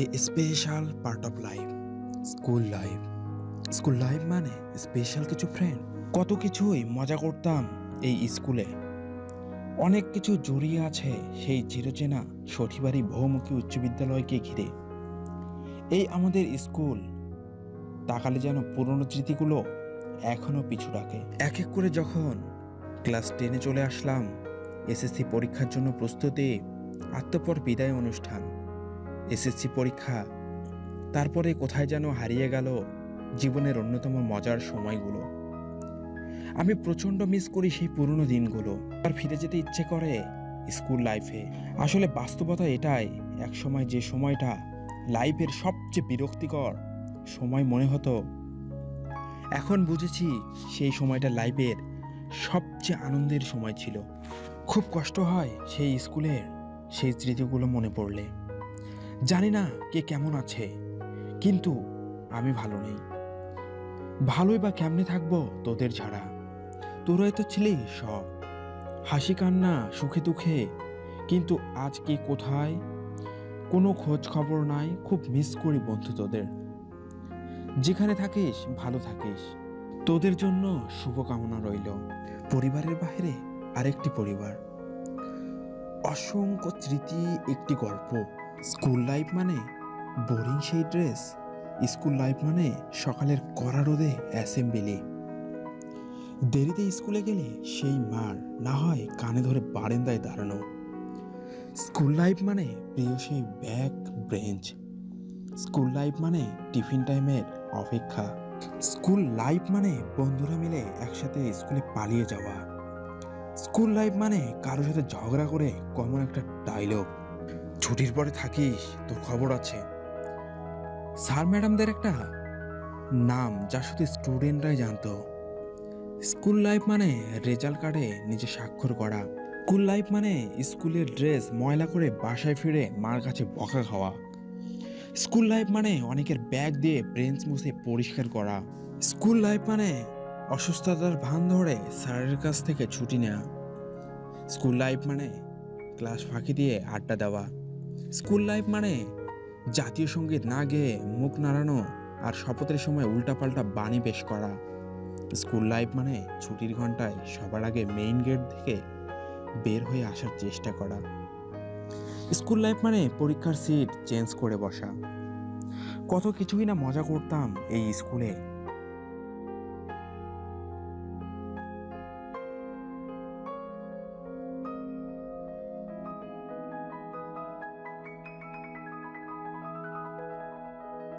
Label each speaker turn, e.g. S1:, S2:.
S1: A special part of life school life school life মানে special কিছু friend কত কিছুই মজা করতাম এই স্কুলে অনেক কিছু জড়িয়ে আছে সেই চিরচেনা সঠিবাড়ি বহুমুখী উচ্চ বিদ্যালয়কে ঘিরে। এই আমাদের স্কুল তাকালে যেন পুরনো স্মৃতিগুলো এখনও পিছু ডাকে এক এক করে যখন ক্লাস টেনে চলে আসলাম এসএসসি পরীক্ষার জন্য প্রস্তুতি, আত্মপর বিদায় অনুষ্ঠান। এসএসসি পরীক্ষা। তারপরে কোথায় যেন হারিয়ে গেল জীবনের অন্যতম মজার সময়গুলো। আমি প্রচণ্ড মিস করি সেই পুরনো দিনগুলো। আর ফিরে যেতে ইচ্ছে করে স্কুল লাইফে আসলে বাস্তবতা এটাই এক সময় যে সময়টা লাইফের সবচেয়ে বিরক্তিকর সময় মনে হতো, এখন বুঝেছি সেই সময়টা লাইফের সবচেয়ে আনন্দের সময় ছিল। খুব কষ্ট হয় সেই স্কুলের সেই স্মৃতিগুলো মনে পড়লে। জানি না কে কেমন আছে, কিন্তু আমি ভালো নেই। ভালোই বা কেমনে থাকব তোদের ছাড়া? তোরাই তো ছিলি সব। হাসি কান্না, সুখে দুঃখে, কিন্তু আজ কে কোথায়? কোনো খোঁজ খবর নাই, খুব মিস করি বন্ধু তোদের। যেখানে থাকিস, ভালো থাকিস। তোদের জন্য শুভকামনা রইল। পরিবারের বাইরে আরেকটি পরিবার। অসংখ্য স্মৃতি, একটি গল্প। স্কুল লাইফ মানে বোরিং সেই ড্রেস। স্কুল লাইফ মানে সকালের কড়া রোদে অ্যাসেম্বলি। দেরিতে স্কুলে গেলে সেই মার, না হয় কানে ধরে বারেন্দায় দাঁড়ানো। স্কুল লাইফ মানে প্রিয় সেই ব্যাক ব্রেঞ্চ। স্কুল লাইফ মানে টিফিন টাইমের অপেক্ষা। স্কুল লাইফ মানে বন্ধুরা মিলে একসাথে স্কুলে পালিয়ে যাওয়া। স্কুল লাইফ মানে কারোর সাথে ঝগড়া করে কমন একটা ডায়লগ ছুটির পরে থাকিস, তোর খবর আছে। স্যার ম্যাডামদের একটা নাম যা শুধু স্টুডেন্টরাই জানতো। স্কুল লাইফ মানে রেজাল্ট কার্ডে নিজে স্বাক্ষর করা। স্কুল লাইফ মানে স্কুলের ড্রেস ময়লা করে বাসায় ফিরে মার কাছে বকা খাওয়া। স্কুল লাইফ মানে অনেকের ব্যাগ দিয়ে ব্রেঞ্চ মুছে পরিষ্কার করা। স্কুল লাইফ মানে অসুস্থতার ভান ধরে স্যারের কাছ থেকে ছুটি নেওয়া। স্কুল লাইফ মানে ক্লাস ফাঁকি দিয়ে আড্ডা দেওয়া। স্কুল লাইফ মানে জাতীয় সংগীত না গেয়ে মুখ নাড়ানো আর শপথের সময় উল্টাপাল্টা বাণী পেশ করা। স্কুল লাইফ মানে ছুটির ঘন্টায় সবার আগে মেইন গেট থেকে বের হয়ে আসার চেষ্টা করা। স্কুল লাইফ মানে পরীক্ষার সিট চেঞ্জ করে বসা। কত কিছুই না মজা করতাম এই স্কুলে।